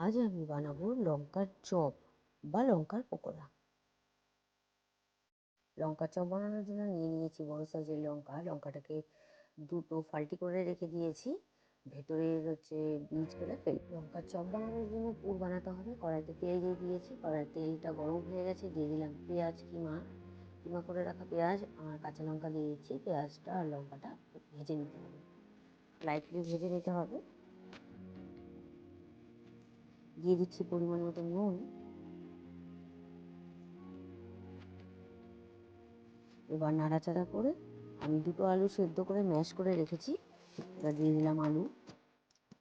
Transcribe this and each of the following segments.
আজ আমি বানাবো লঙ্কার চপ বা লঙ্কার পকোড়া। লঙ্কার চপ বানানোর জন্য নিয়ে নিয়েছি বড় সাইজের লঙ্কা। লঙ্কাটাকে দুটো ফাল্টি করে রেখে দিয়েছি। ভেতরের হচ্ছে বীজগুলো ফেলে লঙ্কার চপ বানানোর জন্য পুর বানাতে হবে। কড়াইতে তেল দিয়ে দিয়েছি। কড়াই তেলটা গরম হয়ে গেছে। দিয়ে দিলাম পেঁয়াজ, কিমা কিমা করে রাখা পেঁয়াজ। আর কাঁচা লঙ্কা দিয়ে দিচ্ছি পেঁয়াজটা আর লঙ্কাটা ভেজে নিতে হবে। লাইটলি ভেজে নিতে হবে। দিয়ে দিচ্ছি পরিমাণ মতো নুন। এবার নাড়াচাড়া করে আমি দুটো আলু সেদ্ধ করে ম্যাশ করে রেখেছি। এবার দিয়ে দিলাম আলু।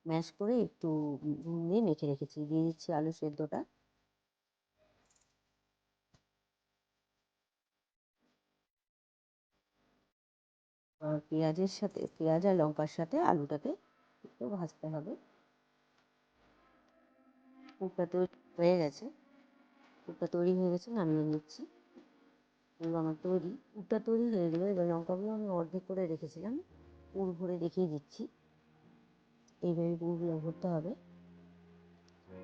ম্যাশ করে একটু নুন দিয়ে মেখে রেখেছি। দিয়ে দিচ্ছি আলু সেদ্ধটা। পেঁয়াজের সাথে, পেঁয়াজ আর লঙ্কার সাথে আলুটাকে একটু ভাজতে হবে। পুরটা তো হয়ে গেছে। পুরটা তৈরি হয়ে গেছে, নামিয়ে নিচ্ছি। পুর আমার তৈরি। পুরটা তৈরি হয়ে গেলে এবার লঙ্কাগুলো আমি অর্ধেক করে রেখেছিলাম। পুর ভরে দেখিয়ে দিচ্ছি। এইভাবে পুরগুলো ভরতে হবে।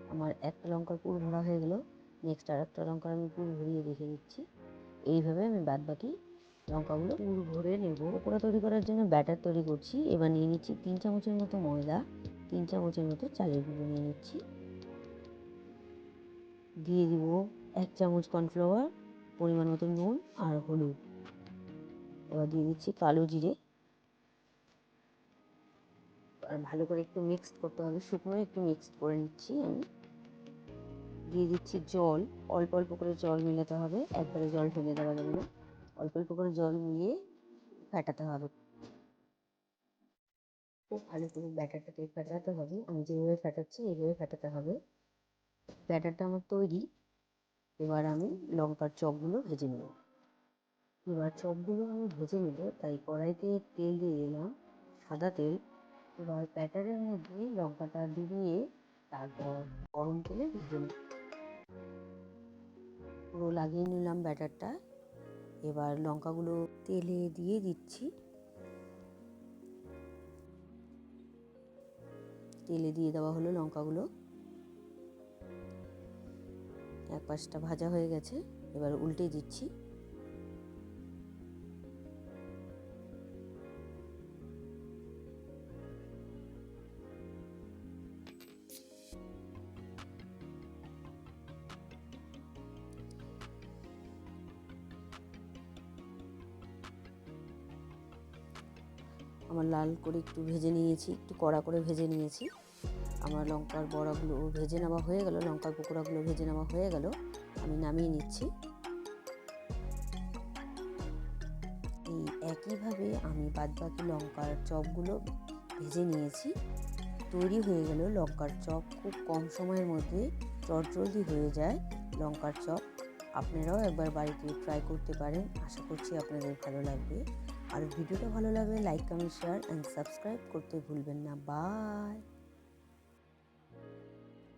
আমার একটা লঙ্কার পুর ভরা হয়ে গেলো। নেক্সট আর একটা লঙ্কার আমি পুর ভরিয়ে রেখে দিচ্ছি। এইভাবে আমি বাদ বাকি লঙ্কাগুলো পুর ভরে নেব। পকোড়া তৈরি করার জন্য ব্যাটার তৈরি করছি। এবার নিয়ে নিচ্ছি তিন চামচের মতো ময়দা, তিন চামচের মতো চালের গুঁড়ো নিয়ে নিচ্ছি। দিয়ে দিব এক চামচ কর্নফ্লাওয়ার, পরিমাণ মতো নুন আর হলুদ। এবার দিয়ে দিচ্ছি কালো জিরে। আর ভালো করে একটু মিক্সড করতে হবে। শুকনো একটু মিক্সড করে নিচ্ছি আমি। দিয়ে দিচ্ছি জল। অল্প অল্প করে জল মেলাতে হবে। একবারে জল ফেলে দেওয়া যাবে না। অল্প অল্প করে জল মিলিয়ে ফেটাতে হবে। খুব ভালো করে ব্যাটারটাকে ফেটাতে হবে। আমি যেভাবে ফেটাচ্ছি, এইভাবে ফেটাতে হবে। ব্যাটারটা আমার তৈরি। এবার আমি লঙ্কার চপগুলো ভেজে নেব। এবার চপগুলো আমি ভেজে নেব, তাই কড়াইতে তেল দিয়ে দিলাম, সাদা তেল। এবার ব্যাটারের মধ্যে লঙ্কাটা দিয়ে তারপর গরম তেলে ভেজে নেব। পুরো লাগিয়ে নিলাম ব্যাটারটা। এবার লঙ্কাগুলো তেলে দিয়ে দিচ্ছি। তেলে দিয়ে দেওয়া হলো লঙ্কাগুলো। এক পাশটা ভাজা হয়ে গেছে, এবার উল্টে দিচ্ছি। আমার লাল করে একটু ভেজে নিয়েছি, একটু কড়া করে ভেজে নিয়েছি। আমার লঙ্কার বড়াগুলো ভেজে নেওয়া হয়ে গেল, লঙ্কার পকোড়াগুলো ভেজে নেওয়া হয়ে গেল। আমি নামিয়ে নিচ্ছি। এই একইভাবে আমি বাদবাকি লঙ্কার চপগুলো ভেজে নিয়েছি। তৈরি হয়ে গেল লঙ্কার চপ। খুব কম সময়ের মধ্যে চটজলদি হয়ে যায় লঙ্কার চপ। আপনারাও একবার বাড়িতে ট্রাই করতে পারেন। আশা করছি আপনাদের ভালো লাগবে। আর ভিডিওটা ভালো লাগলে like comment share and subscribe করতে ভুলবেন না। বাই